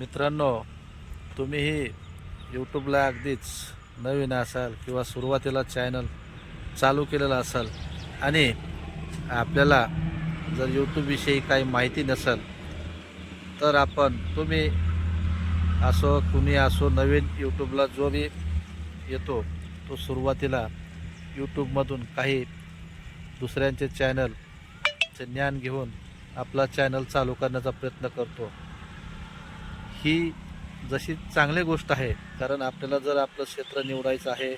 मित्रांनो तुम्हीही यूट्यूबला अगदीच नवीन असाल किंवा सुरुवातीला चॅनल चालू केलेला असाल आणि आपल्याला जर यूट्यूबविषयी काही माहिती नसेल तर आपण तुम्ही असो कुणी असो नवीन यूट्यूबला जो बी येतो तो सुरुवातीला यूट्यूबमधून काही दुसऱ्यांचे चॅनलचे ज्ञान घेऊन आपला चॅनल चालू करण्याचा प्रयत्न करतो. ही जशी चांगली गोष्ट आहे कारण आपल्याला जर आपलं क्षेत्र निवडायचं आहे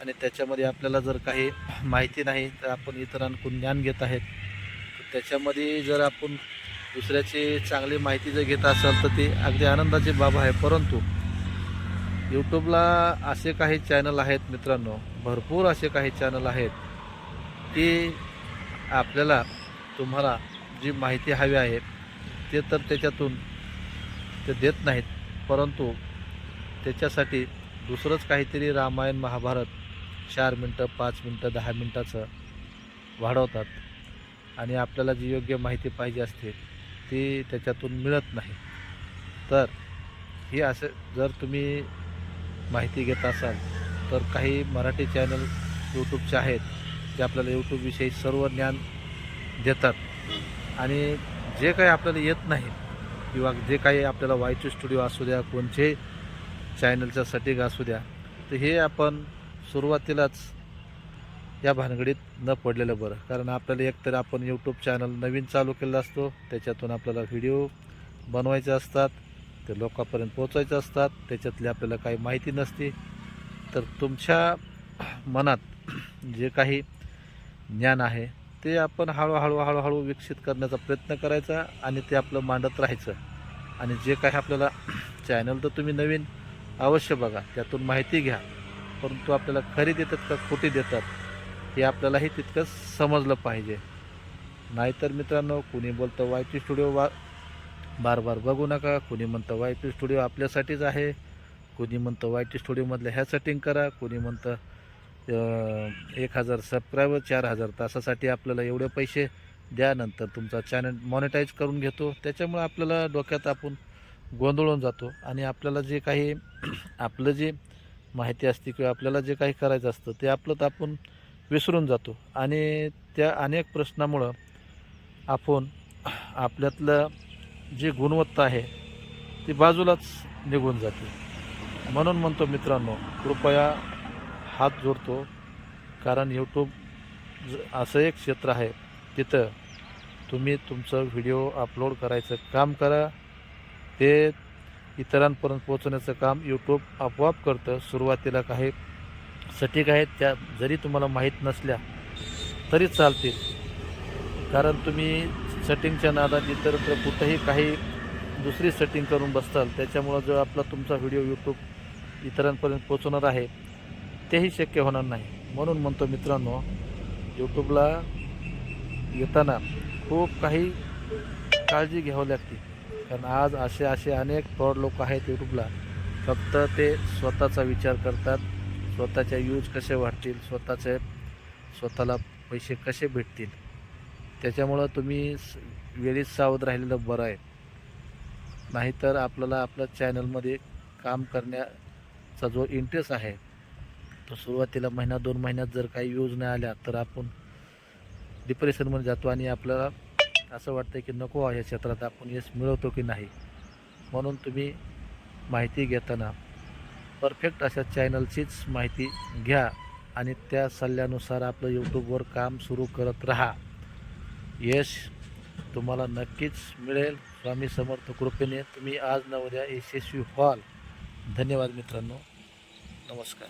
आणि त्याच्यामध्ये आपल्याला जर काही माहिती नाही तर आपण इतरांकडून ज्ञान घेत आहेत. त्याच्यामध्ये जर आपण दुसऱ्याची चांगली माहिती जर घेत असाल तर ती अगदी आनंदाची बाब आहे. परंतु यूट्यूबला असे काही चॅनल आहेत मित्रांनो भरपूर असे काही चॅनल आहेत की आपल्याला तुम्हाला जी माहिती हवी आहे ते तर त्याच्यातून ते देत नाहीत. परंतु त्याच्यासाठी दुसरंच काहीतरी रामायण महाभारत चार मिनटं पाच मिनटं दहा मिनटाचं वाढवतात. आणि आपल्याला जी योग्य माहिती पाहिजे असते ती त्याच्यातून मिळत नाही. तर ही असं जर तुम्ही माहिती घेत असाल तर काही मराठी चॅनल यूट्यूबचे आहेत जे आपल्याला यूट्यूबविषयी सर्व ज्ञान देतात. आणि जे काही आपल्याला येत नाही किंवा जे काही आपल्याला वायचू स्टुडिओ असू द्या कोणचे चॅनलच्या सटिक असू द्या तर हे आपण सुरुवातीलाच या भानगडीत न पडलेलं बरं. कारण आपल्याला एकतर आपण यूट्यूब चॅनल नवीन चालू केलेला असतो त्याच्यातून आपल्याला व्हिडिओ बनवायचे असतात ते लोकांपर्यंत पोचायचे असतात त्याच्यातली आपल्याला काही माहिती नसते. तर तुमच्या मनात जे काही ज्ञान आहे ते आपण हळूहळू हळूहळू विकसित करण्याचा प्रयत्न करायचा आणि ते आपलं मांडत राहायचं. आणि जे काही आपल्याला चॅनल तर तुम्ही नवीन अवश्य बघा. त्यातून माहिती घ्या. परंतु आपल्याला खरी देतात का खोटी देतात हे आपल्यालाही तितकंच समजलं पाहिजे. नाहीतर मित्रांनो कुणी बोलतं वाय पी स्टुडिओ वा बार बार बघू नका. कुणी म्हणतं वाय पी स्टुडिओ आपल्यासाठीच आहे. कुणी म्हणतं वाय टी स्टुडिओमधलं ह्या सेटिंग करा. कुणी म्हणतं एक हजार सबस्क्रायबर चार हजार तासासाठी आपल्याला एवढे पैसे द्यानंतर तुमचा चॅनल मॉनिटाईज करून घेतो. त्याच्यामुळे आपल्याला डोक्यात आपण गोंधळून जातो. आणि आपल्याला जे काही आपलं जे माहिती असते किंवा आपल्याला जे काही करायचं असतं ते आपलं तर आपण विसरून जातो. आणि त्या अनेक प्रश्नामुळं आपण आपल्यातलं जी गुणवत्ता आहे ती बाजूलाच निघून जाते. म्हणून म्हणतो मित्रांनो कृपया हात जोडतो कारण यूट्यूब ज- असं एक क्षेत्र आहे. तिथं तुम्ही तुमचं व्हिडिओ अपलोड करायचं काम करा. ते इतरांपर्यंत पोहोचवण्याचं काम यूट्यूब आपोआप करतं. सुरुवातीला काही सटीक आहेत त्या जरी तुम्हाला माहीत नसल्या तरी चालतील. कारण तुम्ही सेटिंगच्या नादात इतरत्र कुठंही काही दुसरी सेटिंग करून बसताल. त्याच्यामुळं जो आपला तुमचा व्हिडिओ यूट्यूब इतरांपर्यंत पोचवणार आहे तेही शक्य होणार नाही. म्हणून म्हणतो मित्रांनो यूट्यूबला येताना खूप काही काळजी घ्यावी लागते. कारण आज असे असे अनेक फ्रॉड लोक आहेत यूट्यूबला फक्त ते स्वतःचा विचार करतात. स्वतःच्या यूज कसे वाढतील? स्वतःचे स्वतःला पैसे कसे भेटतील? त्याच्यामुळं तुम्ही स- वेळीच सावध राहिलेलं बरं आहे. नाहीतर आपल्याला आपल्या चॅनलमध्ये काम करण्याचा जो इंटरेस्ट आहे तर सुरुवातीला महिना दोन महिन्यात जर काही यूज नाही आल्या तर आपण डिप्रेशनमध्ये जातो आणि आपल्याला असं वाटतं की नको या क्षेत्रात आपण यश मिळवतो की नाही. म्हणून तुम्ही माहिती घेताना परफेक्ट अशा चॅनलचीच माहिती घ्या आणि त्या सल्ल्यानुसार आपलं यूट्यूबवर काम सुरू करत राहा. यश तुम्हाला नक्कीच मिळेल. स्वामी समर्थ कृपेने तुम्ही आज न उद्या यशस्वी व्हाल. धन्यवाद मित्रांनो. नमस्कार.